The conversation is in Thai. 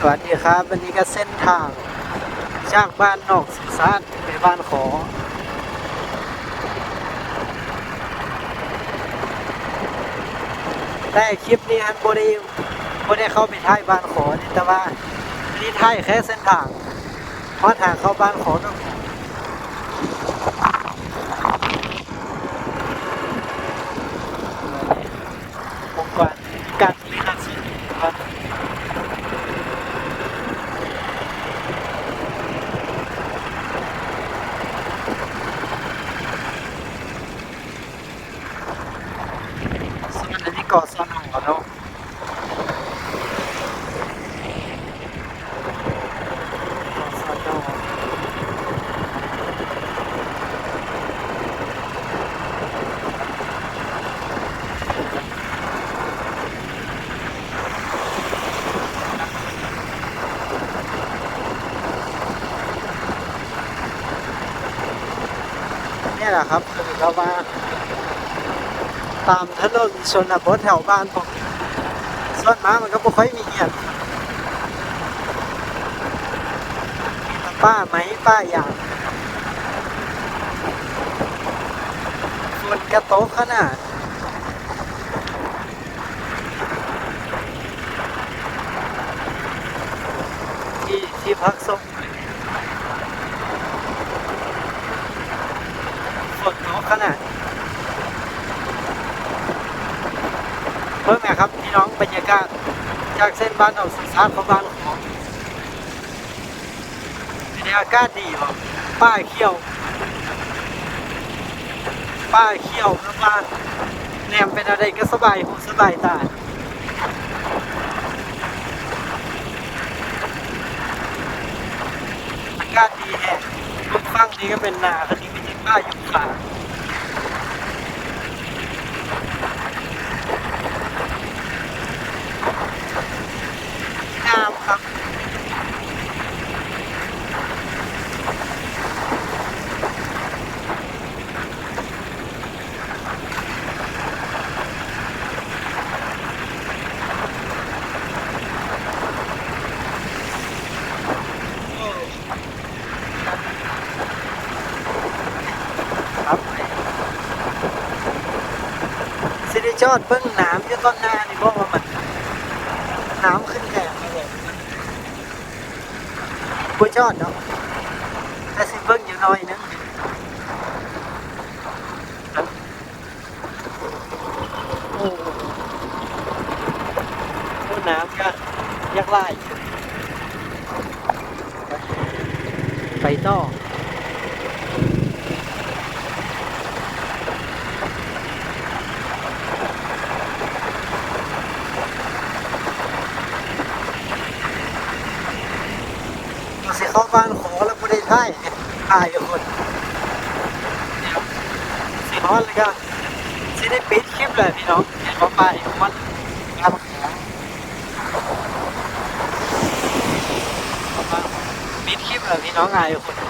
สวัสดีครับ วันนี้ก็เส้นทาง จากบ้านนอกสุสานไปบ้านขอ แต่คลิปนี้ฮันโบได้โบได้เข้าไปท้ายบ้านขอนี่แต่ว่ากนี้ท้ายแค่เส้นทางเพราะทางเข้าบ้านขอต้องผมก่อนการลิขสิทธิ์ครับ ส่วนอันนี้ก่อซ่อนของเขาเนาะก่อซ่อนเนาะเนี่ยแหละครับคือเราว่า ตามถนนชนบทแถวบ้านผมส่วนมากมันก็ไม่ค่อยมีเหียนมีแต่ป้าไหมป้ายางฝนกระโตกขนาดที่ที่พักส่งฝนตกขนาด พิ่มนะครับพี่น้องบรรยากาศจากเส้นบ้านออกสุสานของบ้านของบรรยากาศดีว่ะป้าเขียว ป้าเขียวแล้วบ้านแนมเป็นอะไรก็สบายหูสบายตาอากาศดีแฮะลูกฟังนี้ก็เป็นนาคันนี้ไม่ใช่ป้าอยู่ขา งามครับ ครับสิได้ จอดเพิ่งน้ำอยู่ต้นหน้านี่บอกว่ามันน้ำขึ้นแรงเลยกูจอดเนาะแต่สิเพิ่งอยู่หน้อยนึงโอ้น้ำก็ยักไล่ไปต่อ สิเข้าบ้านขอแล้วไม่ได้ท่ายถ่ายกับคนเดี๋ยวสิฮอนเลยก็สิได้ปิดคลิปเลยพี่น้องเห็นว่าไปมันครับปิดคลิปเลยพี่น้องอายกับคน